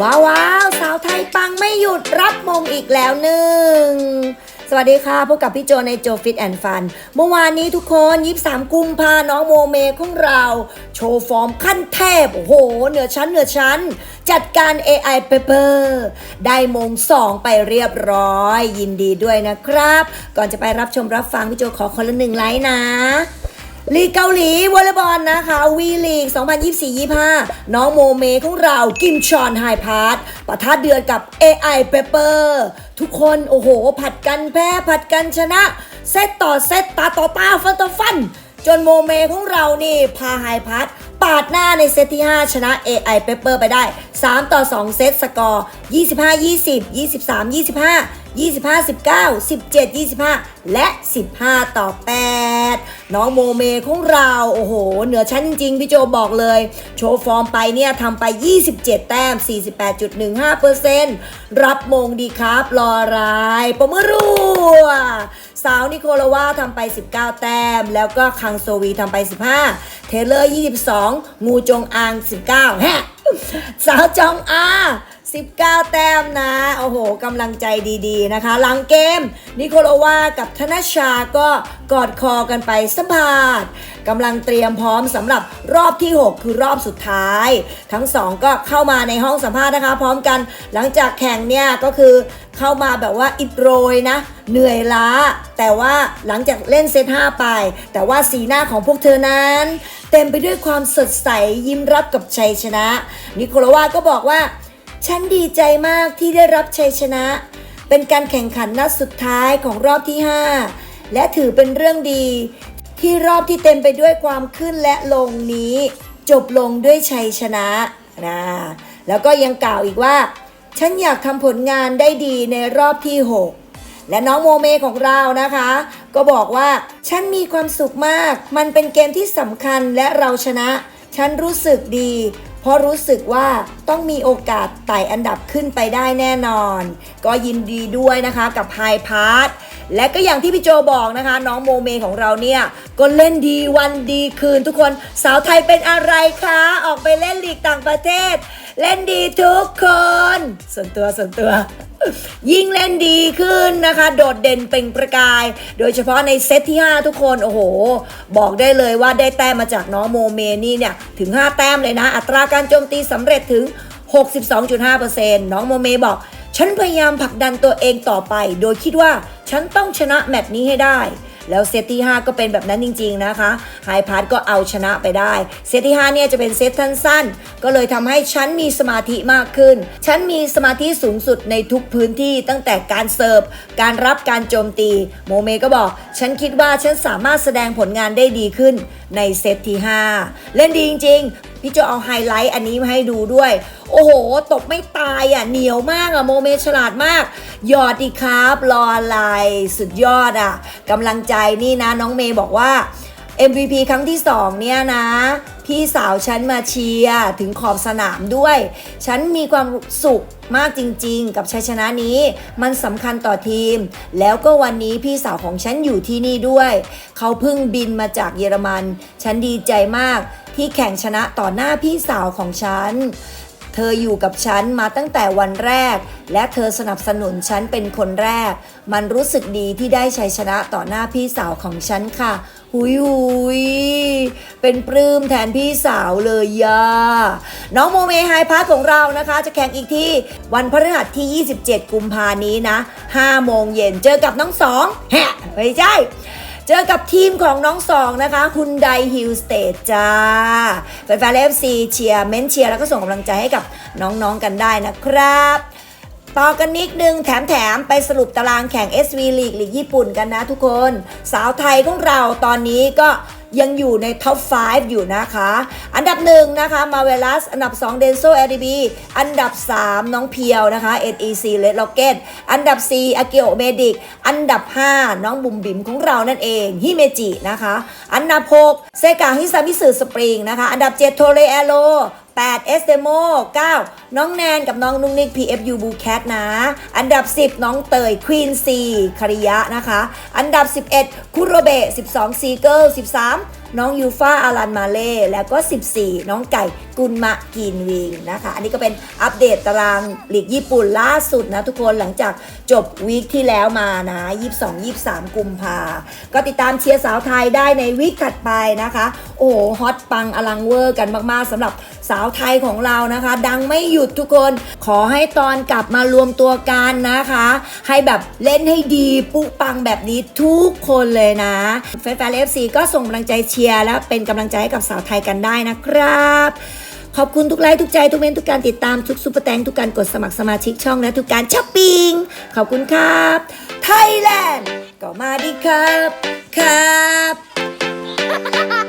ว้าวว้าวสาวไทยปังไม่หยุดรับมงอีกแล้วหนึ่ง สวัสดีค่ะ พบกับพี่โจในโจฟิตแอนฟัน เมื่อวานนี้ทุกคน23กุมภาน้องโมเมของเรา โชว์ฟอร์มขั้นเทพ โอ้โห เหนือชั้นเหนือชั้น จัดการ AI Paper ได้มงสองไปเรียบร้อย ยินดีด้วยนะครับ ก่อนจะไปรับชมรับฟังพี่โจขอคนละหนึ่งไลค์นะ ลีกเกาหลีวอลเลย์บอลนะคะวีลีก 2024-25 น้องโมเมของเรากิมชอนไฮพาร์ตปะทะเดือนกับ AI Pepper ทุกคนโอ้โห ผัดกันแพ้ ผัดกันชนะ เซตต่อเซตตาต่อตาฟันต่อฟัน จนโมเมของเรานี่ พาไฮพาร์ตปาดหน้าในเซตที่ 5 ชนะ AI Pepper ไปได้ 3 ต่อ 2 เซตสกอร์ 25-20 23-25 25 19 17 25 และ 15 ต่อ 8 น้องโมเมของเราโอ้โห เหนือชั้นจริงๆ พี่โจบอกเลย โชว์ฟอร์มไปเนี่ยทำไป 27 แต้ม 48.15%รับมงดีครับรอรายประมือรัวสาวนิโคลาวาทำไป 19 แต้ม แล้วก็คังโซวีทำไป 15 เทเลอร์ 22 งูจงอาง 19 ฮะ สาวจองอา 19 แต้มนะ โอ้โหกำลังใจดีๆนะคะ หลังเกม นิโคลวากับธนชาก็กอดคอกันไปสัมภาษณ์กำลังเตรียมพร้อมสำหรับรอบที่ 6 คือรอบสุดท้าย ทั้งสองก็เข้ามาในห้องสัมภาษณ์นะคะ พร้อมกันหลังจากแข่งเนี่ยก็คือเข้ามาแบบว่าอิดโรยนะ เหนื่อยล้า แต่ว่าหลังจากเล่นเซต5ไป แต่ว่าสีหน้าของพวกเธอนั้น เต็มไปด้วยความสดใสยิ้มรับกับชัยชนะ นิโคลวาก็บอกว่า ฉันดีใจมากที่ได้รับชัยชนะ เป็นการแข่งขันนัดสุดท้ายของรอบที่ 5 และถือเป็นเรื่องดี ที่รอบที่เต็มไปด้วยความขึ้นและลงนี้ จบลงด้วยชัยชนะนะแล้วก็ยังกล่าวอีกว่า ฉันอยากทำผลงานได้ดีในรอบที่ 6 และน้องโมเมของเรานะคะ ก็บอกว่าฉันมีความสุขมาก มันเป็นเกมที่สำคัญและเราชนะ ฉันรู้สึกดี เพราะรู้สึกว่าต้องมีโอกาสไต่อันดับขึ้นไปได้แน่นอน ก็ยินดีด้วยนะคะกับไฮพาร์ทและก็อย่างที่พี่โจบอกนะคะ น้องโมเมของเราเนี่ย ก็เล่นดีวันดีคืนทุกคนสาวไทยเป็นอะไรคะ ออกไปเล่นลีกต่างประเทศ เล่นดีทุกคน ส่วนตัวส่วนตัว ยิ่งเล่นดีขึ้นนะคะ โดดเด่นเปล่งประกาย โดยเฉพาะในเซตที่ 5 ทุกคน โอ้โห บอกได้เลยว่าได้แต้มมาจากน้องโมเมนี่เนี่ย ถึง 5 แต้มเลยนะ อัตราการโจมตีสำเร็จถึง 62.5%น้องโมเมบอก ฉันพยายามผลักดันตัวเองต่อไป โดยคิดว่าฉันต้องชนะแมตช์นี้ให้ได้ แล้วเซตที่ 5 ก็เป็นแบบนั้นจริง ๆ นะคะไฮพาร์ทก็เอาชนะไปได้ เซตที่ 5 เนี่ยจะเป็นเซตสั้นๆ ก็เลยทำให้ฉันมีสมาธิมากขึ้น ฉันมีสมาธิสูงสุดในทุกพื้นที่ตั้งแต่การเสิร์ฟ การรับการโจมตี โมเมก็บอก ฉันคิดว่าฉันสามารถแสดงผลงานได้ดีขึ้น ในเซตที่ 5 เล่นดีจริง ๆ พี่โจเอาไฮไลท์อันนี้มาให้ดูด้วย โอ้โหตกไม่ตายอะ เหนียวมากอะ โมเมฉลาดมาก ยอดดีครับ รออะไรสุดยอดอะกำลังใจนี่นะ น้องเมย์บอกว่า MVP ครั้งที่ 2 เนี่ยนะ พี่สาวฉันมาเชียร์ถึงขอบสนามด้วย ฉันมีความสุขมากจริงๆ กับชัยชนะนี้ มันสำคัญต่อทีม แล้วก็วันนี้พี่สาวของฉันอยู่ที่นี่ด้วย เขาเพิ่งบินมาจากเยอรมัน ฉันดีใจมากที่แข่งชนะต่อหน้าพี่สาวของฉัน เธออยู่กับฉันมาตั้งแต่วันแรก และเธอสนับสนุนฉันเป็นคนแรก มันรู้สึกดีที่ได้ชัยชนะต่อหน้าพี่สาวของฉันค่ะ หุยหุย เป็นปลื้มแทนพี่สาวเลยย่าน้องโมเมไฮพาร์ทของเรานะคะ จะแข่งอีกที่วันพฤหัสที่ 27 กุมภานี้นะ5โมงเย็นเจอกับน้องสองแฮะไม่ใช่เจอกับทีมของน้องสองนะคะคุณไดฮิลสเตทจ้าแฟนๆเอฟซีเชียร์เม้นเชียร์แล้วก็ส่งกำลังใจให้กับน้องๆกันได้นะครับต่อกันนิดนึงแถมๆ ไปสรุปตารางแข่ง SV League ลีกญี่ปุ่นกันนะทุกคน สาวไทยของเราตอนนี้ก็ ยังอยู่ในท็อป 5 อยู่นะคะ อันดับหนึ่งนะคะมาเวลัสอันดับ 2 เดนโซ LDB อันดับ 3 น้องเพียวนะคะ NEC Red Rocket อันดับ4อากิโอเมดิกอันดับ 5 น้องบุ๋มบิ๋มของเรานั่นเองฮิเมจินะคะ อันดับ 6 เซกาฮิซามิสึสปริงนะคะ อันดับ 7 โทเรแอโร 8 เอสเดโม9น้องแนนกับน้องนุ่งนิก PFU บูแคทนะ อันดับ 10 น้องเตยควีนซีคาริยะนะคะ อันดับ 11 คุโรเบะ 12 ซีเกิล 13 น้องยูฟาอารันมาเล่แล้วก็ 14 น้องไก่กุนมะกินวิงนะคะ อันนี้ก็เป็นอัปเดตตารางลีกญี่ปุ่นล่าสุดนะทุกคนหลังจากจบวีคที่แล้วมานะ 22-23 กุมภาก็ติดตามเชียร์สาวไทยได้ในวีคถัดไปนะคะ โอ้โหฮอตปังอลังเวอร์กันมากๆสำหรับสาวไทยของเรานะคะ ดังไม่หยุดทุกคนขอให้ตอนกลับมารวมตัวกันนะคะ ให้แบบเล่นให้ดีปุ๊ปังแบบนี้ทุกคนเลยนะแฟนๆเอฟซีก็ส่งกำลังใจเชียร์และเป็นกำลังใจให้กับสาวไทยกันได้นะครับขอบคุณทุกไลค์ทุกใจทุกเมนทุกการติดตามทุกซุปเปอร์แตงทุกการกดสมัครสมาชิกช่องและทุกการช้อปปิ้งขอบคุณครับไทยแลนด์ก็มาดีครับครับ